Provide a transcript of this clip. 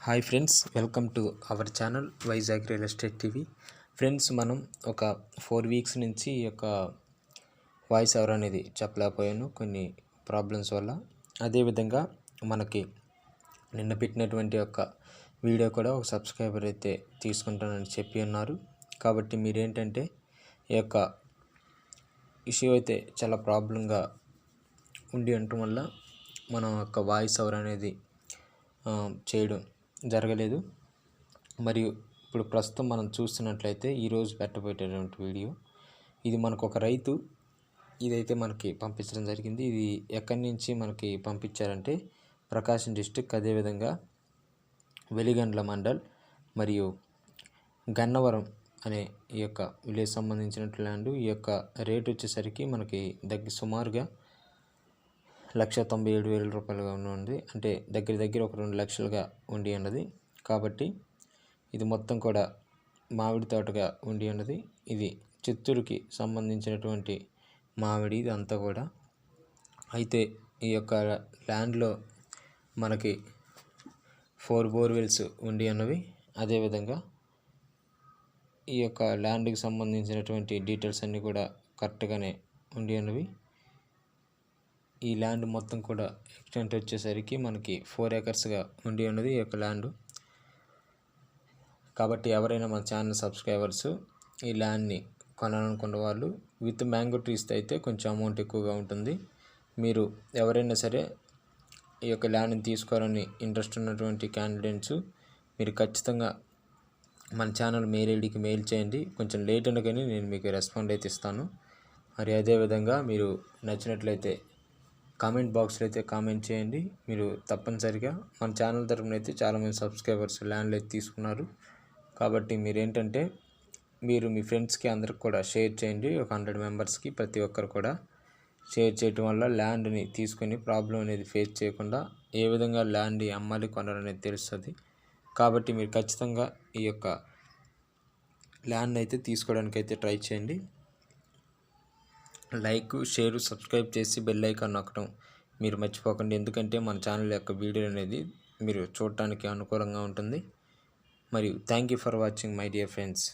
Hi friends welcome to our channel Vizag real estate TV. Friends మనం ఒక four weeks నుంచి ఈ యొక్క వాయిస్ ఎవర్ అనేది చెప్పలేకపోయాను కొన్ని ప్రాబ్లమ్స్ వల్ల. అదేవిధంగా మనకి నిన్న పెట్టినటువంటి ఒక వీడియో కూడా ఒక సబ్స్క్రైబర్ అయితే తీసుకుంటానని చెప్పి ఉన్నారు. కాబట్టి మీరేంటంటే ఈ యొక్క ఇష్యూ అయితే చాలా ప్రాబ్లంగా ఉండి ఉండటం వల్ల మనం యొక్క వాయిస్ అవర్ అనేది చేయడం జరగలేదు. మరియు ఇప్పుడు ప్రస్తుతం మనం చూస్తున్నట్లయితే ఈరోజు పెట్టబోయేటటువంటి వీడియో ఇది మనకు ఒక రైతు ఇదైతే మనకి పంపించడం జరిగింది. ఇది ఎక్కడి నుంచి మనకి పంపించారంటే ప్రకాశం డిస్టిక్ అదేవిధంగా వెలిగండ్ల మండల్ మరియు గన్నవరం అనే ఈ యొక్క విలేజ్ సంబంధించినట్లు ల్యాండ్ ఈ యొక్క రేట్ వచ్చేసరికి మనకి దగ్గర సుమారుగా లక్ష తొంభై ఏడు వేల రూపాయలుగా ఉంది అంటే దగ్గర దగ్గర ఒక రెండు లక్షలుగా ఉండి ఉన్నది. కాబట్టి ఇది మొత్తం కూడా మామిడి తోటగా ఉండి ఉన్నది. ఇది చిత్తూరుకి సంబంధించినటువంటి మామిడి ఇదంతా కూడా. అయితే ఈ యొక్క ల్యాండ్లో మనకి ఫోర్ బోర్వెల్స్ ఉండి ఉన్నవి. అదేవిధంగా ఈ యొక్క ల్యాండ్కి సంబంధించినటువంటి డీటెయిల్స్ అన్నీ కూడా కరెక్ట్గానే ఉండి ఉన్నవి. ఈ ల్యాండ్ మొత్తం కూడా ఎక్స్టెంట్ వచ్చేసరికి మనకి ఫోర్ ఏకర్స్గా ఉండి ఉన్నది ఈ యొక్క ల్యాండ్. కాబట్టి ఎవరైనా మన ఛానల్ సబ్స్క్రైబర్స్ ఈ ల్యాండ్ని కొనాలనుకున్న వాళ్ళు విత్ మ్యాంగో ట్రీస్తో అయితే కొంచెం అమౌంట్ ఎక్కువగా ఉంటుంది. మీరు ఎవరైనా సరే ఈ యొక్క ల్యాండ్ని తీసుకోవాలని ఇంట్రెస్ట్ ఉన్నటువంటి క్యాండిడేట్స్ మీరు ఖచ్చితంగా మన ఛానల్ మెయిల్ ఐడికి మెయిల్ చేయండి. కొంచెం లేట్ అయినా కానీ నేను మీకు రెస్పాండ్ అయితే ఇస్తాను. మరి అదేవిధంగా మీరు నచ్చినట్లయితే కామెంట్ బాక్స్లో అయితే కామెంట్ చేయండి. మీరు తప్పనిసరిగా మన ఛానల్ తరపున అయితే చాలామంది సబ్స్క్రైబర్స్ ల్యాండ్లు అయితే తీసుకున్నారు. కాబట్టి మీరు ఏంటంటే మీరు మీ ఫ్రెండ్స్కి అందరికి కూడా షేర్ చేయండి. ఒక హండ్రెడ్ మెంబర్స్కి ప్రతి ఒక్కరు కూడా షేర్ చేయటం వల్ల ల్యాండ్ని తీసుకొని ప్రాబ్లం అనేది ఫేస్ చేయకుండా ఏ విధంగా ల్యాండ్ అమ్మాలి కొనాలనేది తెలుస్తుంది. కాబట్టి మీరు ఖచ్చితంగా ఈ యొక్క ల్యాండ్ అయితే తీసుకోవడానికి అయితే ట్రై చేయండి. లైక్ షేర్ సబ్స్క్రైబ్ చేసి బెల్ ఐకాన్ నొక్కడం మీరు మర్చిపోకండి. ఎందుకంటే మన ఛానల్ యొక్క వీడియో అనేది మీరు చూడటానికి అనుకూలంగా ఉంటుంది. మరియు thank you for watching my dear friends.